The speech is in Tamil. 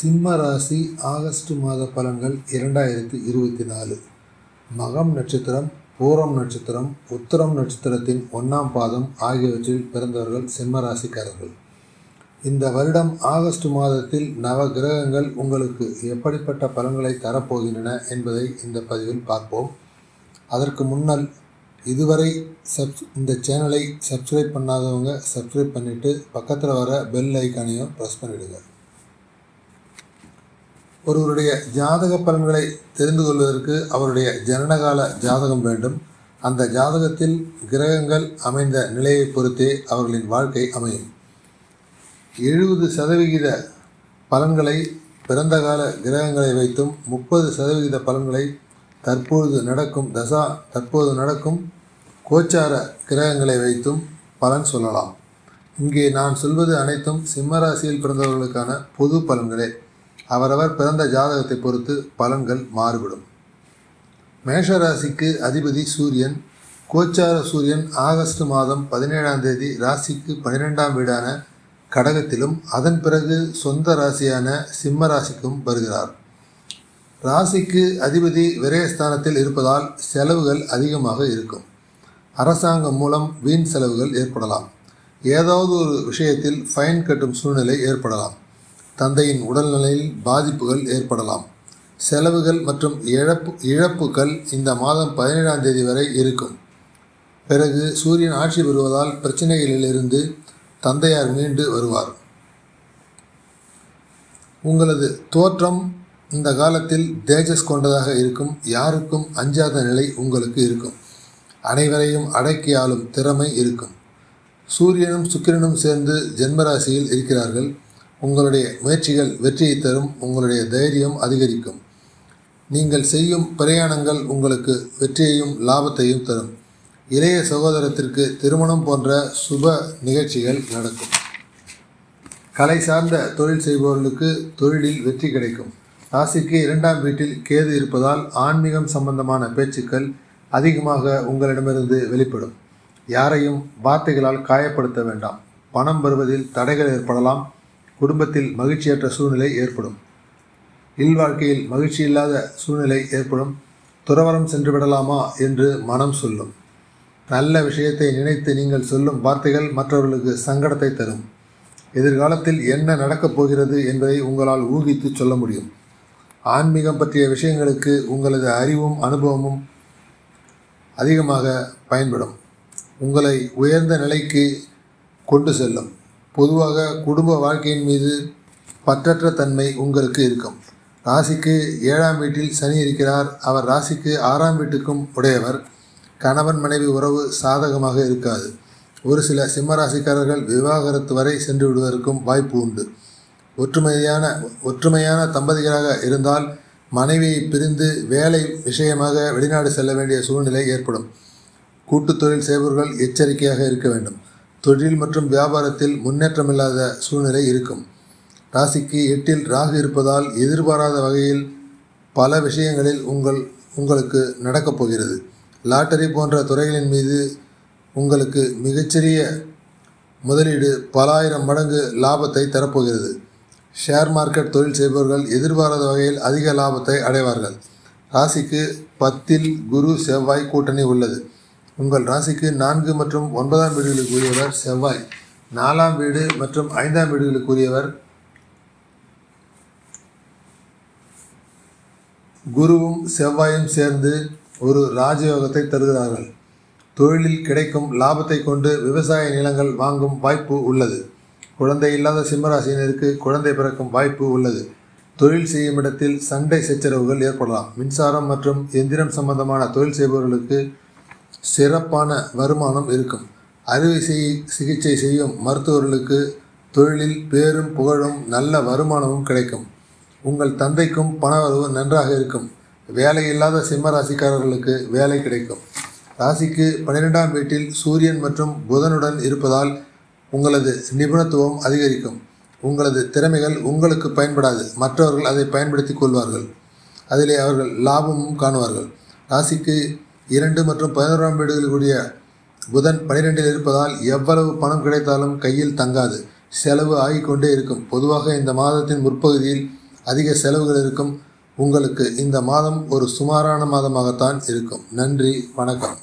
சிம்ம ராசி ஆகஸ்ட் மாத பலன்கள் இரண்டாயிரத்தி இருபத்தி நாலு. மகம் நட்சத்திரம் பூரம் நட்சத்திரம் உத்தரம் நட்சத்திரத்தின் ஒன்றாம் பாதம் ஆகியவற்றில் பிறந்தவர்கள் சிம்ம ராசிக்காரர்கள். இந்த வருடம் ஆகஸ்ட் மாதத்தில் நவ கிரகங்கள் உங்களுக்கு எப்படிப்பட்ட பலன்களை தரப்போகின்றன என்பதை இந்த பதிவில் பார்ப்போம். அதற்கு முன்னால் இதுவரை சப் இந்த சேனலை சப்ஸ்கிரைப் பண்ணாதவங்க சப்ஸ்கிரைப் பண்ணிவிட்டு பக்கத்தில் வர பெல் ஐக்கானையும் ப்ரெஸ் பண்ணிவிடுங்க ஒருவருடைய ஜாதக பலன்களை தெரிந்து கொள்வதற்கு அவருடைய ஜனனகால ஜாதகம் வேண்டும். அந்த ஜாதகத்தில் கிரகங்கள் அமைந்த நிலையை பொறுத்தே அவர்களின் வாழ்க்கை அமையும். எழுபது சதவிகித பலன்களை பிறந்த கால கிரகங்களை வைத்தும் முப்பது சதவிகித பலன்களை தற்பொழுது நடக்கும் தசா தற்போது நடக்கும் கோச்சார கிரகங்களை வைத்தும் பலன் சொல்லலாம். இங்கே நான் சொல்வது அனைத்தும் சிம்மராசியில் பிறந்தவர்களுக்கான பொது பலன்களே. அவரவர் பிறந்த ஜாதகத்தை பொறுத்து பலன்கள் மாறுபடும். மேஷ ராசிக்கு அதிபதி சூரியன் கோச்சார சூரியன் ஆகஸ்ட் மாதம் பதினேழாம் தேதி ராசிக்கு பனிரெண்டாம் வீடான கடகத்திலும் அதன் பிறகு சொந்த ராசியான சிம்ம ராசிக்கும் வருகிறார். ராசிக்கு அதிபதி விரயஸ்தானத்தில் இருப்பதால் செலவுகள் அதிகமாக இருக்கும். அரசாங்கம் மூலம் வீண் செலவுகள் ஏற்படலாம். ஏதாவது ஒரு விஷயத்தில் ஃபைன் கட்டும் சூழ்நிலை ஏற்படலாம். தந்தையின் உடல்நிலையில் பாதிப்புகள் ஏற்படலாம். செலவுகள் மற்றும் இழப்பு இழப்புகள் இந்த மாதம் பதினேழாம் தேதி வரை இருக்கும். பிறகு சூரியன் ஆட்சி பெறுவதால் பிரச்சனைகளிலிருந்து தந்தையார் மீண்டு வருவார். உங்களது தோற்றம் இந்த காலத்தில் தேஜஸ் கொண்டதாக இருக்கும். யாருக்கும் அஞ்சாத நிலை உங்களுக்கு இருக்கும். அனைவரையும் அடக்கி ஆளும் திறமை இருக்கும். சூரியனும் சுக்கிரனும் சேர்ந்து ஜென்மராசியில் இருக்கிறார்கள். உங்களுடைய முயற்சிகள் வெற்றியை தரும் உங்களுடைய தைரியம் அதிகரிக்கும். நீங்கள் செய்யும் பிரயாணங்கள் உங்களுக்கு வெற்றியையும் லாபத்தையும் தரும். இளைய சகோதரத்திற்கு திருமணம் போன்ற சுப நிகழ்ச்சிகள் நடக்கும். கலை சார்ந்த தொழில் செய்பவர்களுக்கு தொழிலில் வெற்றி கிடைக்கும். ராசிக்கு இரண்டாம் வீட்டில் கேது இருப்பதால் ஆன்மீகம் சம்பந்தமான பேச்சுக்கள் அதிகமாக உங்களிடமிருந்து வெளிப்படும். யாரையும் வார்த்தைகளால் காயப்படுத்த வேண்டாம். பணம் வருவதில் தடைகள் ஏற்படலாம். குடும்பத்தில் மகிழ்ச்சியற்ற சூழ்நிலை ஏற்படும். இல்வாழ்க்கையில் மகிழ்ச்சி இல்லாத சூழ்நிலை ஏற்படும். துறவரம் சென்று விடலாமா என்று மனம் சொல்லும். நல்ல விஷயத்தை நினைத்து நீங்கள் சொல்லும் வார்த்தைகள் மற்றவர்களுக்கு சங்கடத்தை தரும். எதிர்காலத்தில் என்ன நடக்கப் போகிறது என்பதை உங்களால் ஊகித்து சொல்ல முடியும். ஆன்மீகம் பற்றிய விஷயங்களுக்கு உங்களது அறிவும் அனுபவமும் அதிகமாக பயன்படும். உங்களை உயர்ந்த நிலைக்கு கொண்டு செல்லும். பொதுவாக குடும்ப வாழ்க்கையின் மீது பற்றற்ற தன்மை உங்களுக்கு இருக்கும். ராசிக்கு ஏழாம் வீட்டில் சனி இருக்கிறார். அவர் ராசிக்கு ஆறாம் வீட்டுக்கும் உடையவர். கணவன் மனைவி உறவு சாதகமாக இருக்காது. ஒரு சில சிம்மராசிக்காரர்கள் விவாகரத்து வரை சென்று விடுவதற்கும் வாய்ப்பு உண்டு. ஒற்றுமையான ஒற்றுமையான தம்பதிகளாக இருந்தால் மனைவியை பிரிந்து வேலை விஷயமாக வெளிநாடு செல்ல வேண்டிய சூழ்நிலை ஏற்படும். கூட்டுத்தொழில் செய்பவர்கள் எச்சரிக்கையாக இருக்க வேண்டும். தொழில் மற்றும் வியாபாரத்தில் முன்னேற்றமில்லாத சூழ்நிலை இருக்கும். ராசிக்கு எட்டில் ராகு இருப்பதால் எதிர்பாராத வகையில் பல விஷயங்களில் உங்கள் உங்களுக்கு நடக்கப் போகிறது. லாட்டரி போன்ற துறைகளின் மீது உங்களுக்கு மிகச்சிறிய முதலீடு பல ஆயிரம் மடங்கு லாபத்தை தரப்போகிறது. ஷேர் மார்க்கெட் தொழில் செய்பவர்கள் எதிர்பாராத வகையில் அதிக லாபத்தை அடைவார்கள். ராசிக்கு பத்தில் குரு செவ்வாய் கூட்டணி உள்ளது. உங்கள் ராசிக்கு நான்கு மற்றும் ஒன்பதாம் வீடுகளுக்குரியவர் செவ்வாய் நாலாம் வீடு மற்றும் ஐந்தாம் வீடுகளுக்குரியவர் குருவும் செவ்வாயும் சேர்ந்து ஒரு ராஜயோகத்தை தருகிறார்கள். தொழிலில் கிடைக்கும் லாபத்தை கொண்டு விவசாய நிலங்கள் வாங்கும் வாய்ப்பு உள்ளது. குழந்தை இல்லாத சிம்மராசினருக்கு குழந்தை பிறக்கும் வாய்ப்பு உள்ளது. தொழில் செய்யும் இடத்தில் சண்டை சச்சரவுகள் ஏற்படலாம். மின்சாரம் மற்றும் எந்திரம் சம்பந்தமான தொழில் செய்பவர்களுக்கு சிறப்பான வருமானம் இருக்கும். அறுவை சிகிச்சை செய்யும் மருத்துவர்களுக்கு தொழிலில் பேரும் புகழும் நல்ல வருமானமும் கிடைக்கும். உங்கள் தந்தைக்கும் பணவரவு நன்றாக இருக்கும். வேலை இல்லாத சிம்ம ராசிக்காரர்களுக்கு வேலை கிடைக்கும். ராசிக்கு பன்னிரெண்டாம் வீட்டில் சூரியன் மற்றும் புதனுடன் இருப்பதால் உங்களது நிபுணத்துவம் அதிகரிக்கும். உங்களது திறமைகள் உங்களுக்கு பயன்படாது. மற்றவர்கள் அதை பயன்படுத்தி கொள்வார்கள். அதிலே அவர்கள் லாபமும் காணுவார்கள். ராசிக்கு இரண்டு மற்றும் பதினோராம் வீடுகளுக்குரிய புதன் பனிரெண்டில் இருப்பதால் எவ்வளவு பணம் கிடைத்தாலும் கையில் தங்காது. செலவு ஆகிக்கொண்டே இருக்கும். பொதுவாக இந்த மாதத்தின் முற்பகுதியில் அதிக செலவுகள் இருக்கும். உங்களுக்கு இந்த மாதம் ஒரு சுமாரான மாதமாகத்தான் இருக்கும். நன்றி. வணக்கம்.